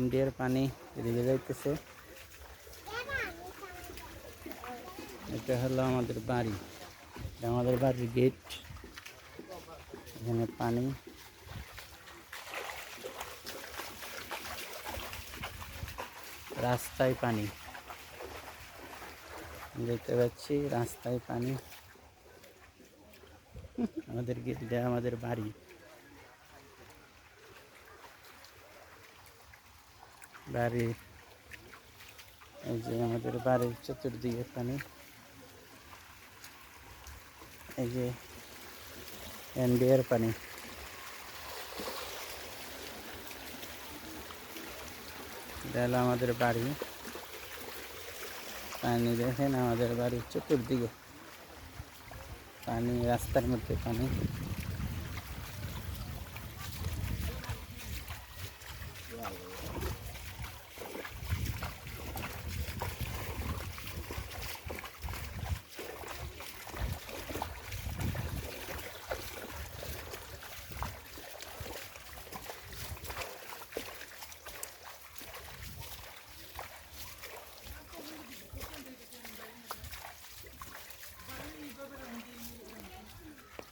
ইন্ডিয়ার পানি এদিকে যাইতেছে। এটা হলো আমাদের বাড়ি। আমাদের বাড়ির গেট। এখানে পানি। রাস্তায় পানি। দেখতে পাচ্ছি রাস্তায় পানি। আমাদের গেট আমাদের বাড়ি। বাড়ির এই যে আমাদের বাড়ির চতুর্দিকে পানি এই যে এনডিআর পানি এটা হলো আমাদের বাড়ি পানি দেখেন আমাদের বাড়ির চতুর্দিকে পানি রাস্তার মধ্যে পানি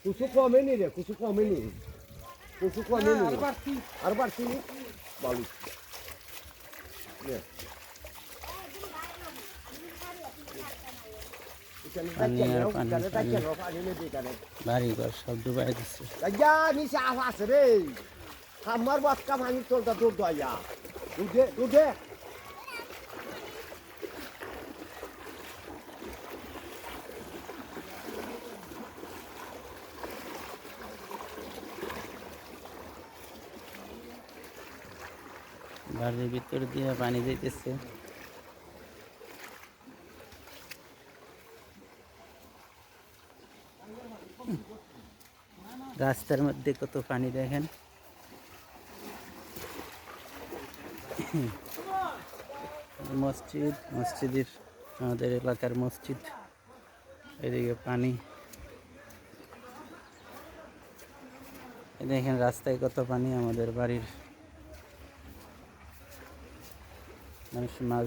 কুসু কমেনি রে কুসু কমেনি কুসু কমেনি আর বাড়ছি বালু নে। এখানে পানি আর দেখেন, পানি, এখানে পানি। দেখেন, পানি নেই এখানে। বাড়ি ঘর সব ডুবাই দিচ্ছে আইয়া, নিচে আফ আছে রে আমার বাচ্চা ভাঙি চলতা দূর দয়া দুধে দুধে বাড়ির ভিতর দিয়ে পানি যাইতেছে। রাস্তার মধ্যে কত পানি দেখেন। মসজিদ, মসজিদের, আমাদের এলাকার মসজিদ। এদিকে পানি। দেখেন রাস্তায় কত পানি আমাদের বাড়ির মানুষ মাছ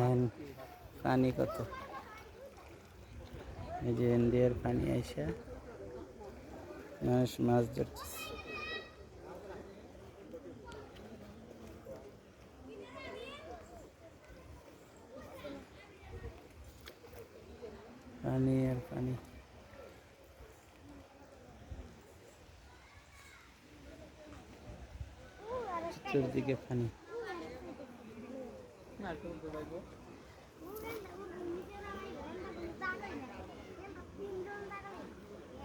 দেখেন পানি কত এই যে ইন্ডিয়ার পানি আইসা মানুষ মাছ ধরতেছে পানি আর পানি। চতুর্দিকে পানি।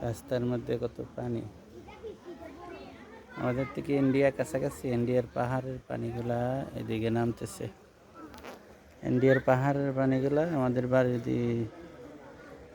রাস্তার মধ্যে কত পানি। আমাদের থেকে ইন্ডিয়া কাছাকাছি, ইন্ডিয়ার পাহাড়ের পানিগুলা এদিকে নামতেছে। ইন্ডিয়ার পাহাড়ের পানিগুলা আমাদের বাড়ির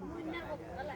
Nó không.